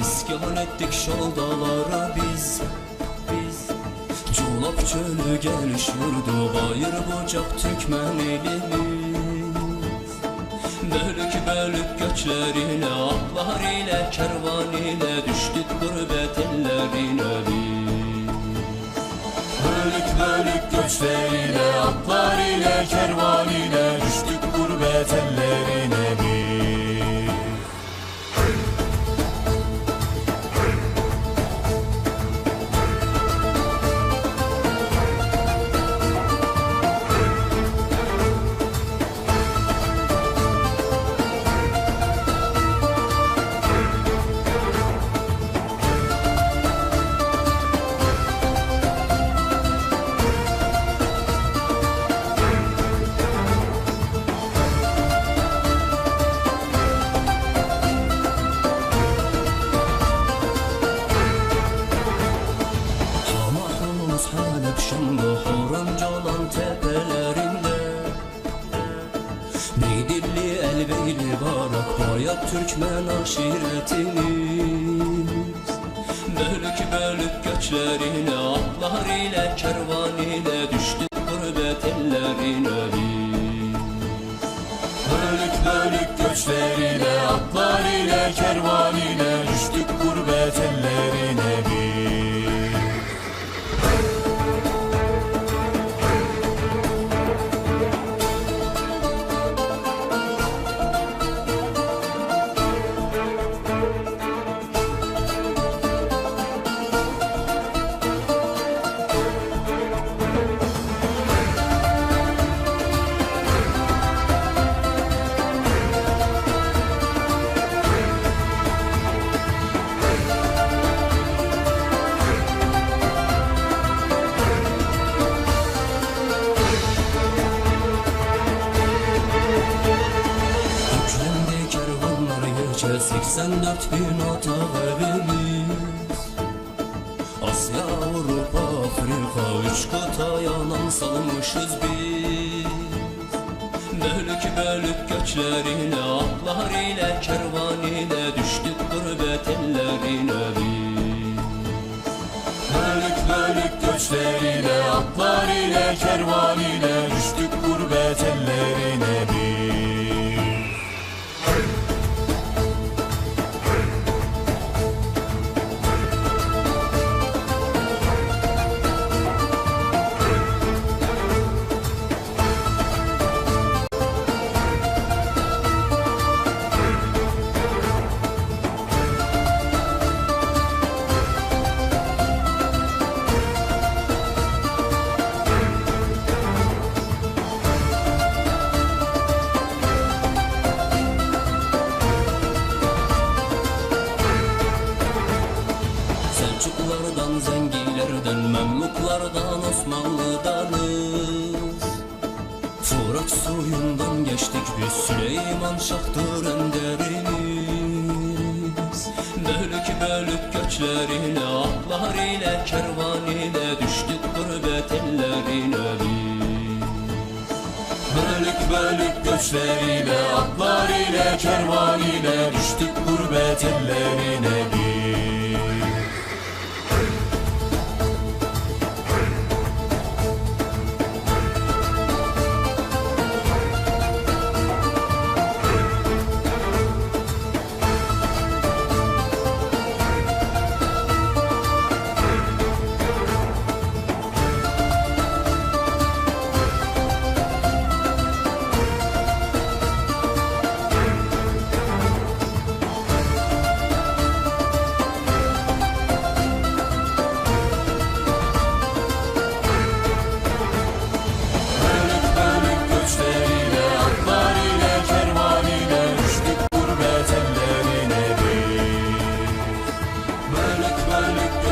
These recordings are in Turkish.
İskan ettik şaldalara biz Biz. Çolak çölü gelişiyordu Bayır bucak Türkmen elimiz Bölük bölük göçler ile Atlar ile kervan ile Düştük gurbet ellerine biz. Bölük bölük göçleriyle Atlar ile kervan ile Düştük gurbet ellerine Halep Şam'da Horanca olan tepelerinde Beydilli elbeyli barak Bayak Türkmen aşiretimiz Bölük bölük göçlerine Atlar ile kervan ile Düştük gurbet ellerine biz. Bölük bölük göçleriyle Atlar ile kervan ile 384 gün ata evimiz Asya, Avrupa, Afrika Üç kata yanan salmışız biz. Bölük bölük göçler ile Atlar ile kervan Selçuklardan, Zengilerden, Memluklardan, Osmanlıdanız Fırat suyundan geçtik biz Süleyman Şah'tır enderimiz Bölük bölük göçlerine Atlar ile kervan ile Düştük gurbet ellerine biz. Bölük bölük göçleriyle Atlar ile kervan ile Düştük gurbet ellerine bir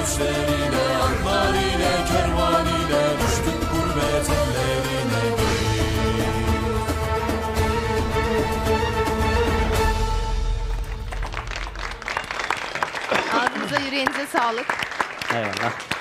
bölük göçleriyle Atlar ile kervan ile Düştük gurbet ellerine Ağzınıza yüreğinize sağlık. Eyvallah.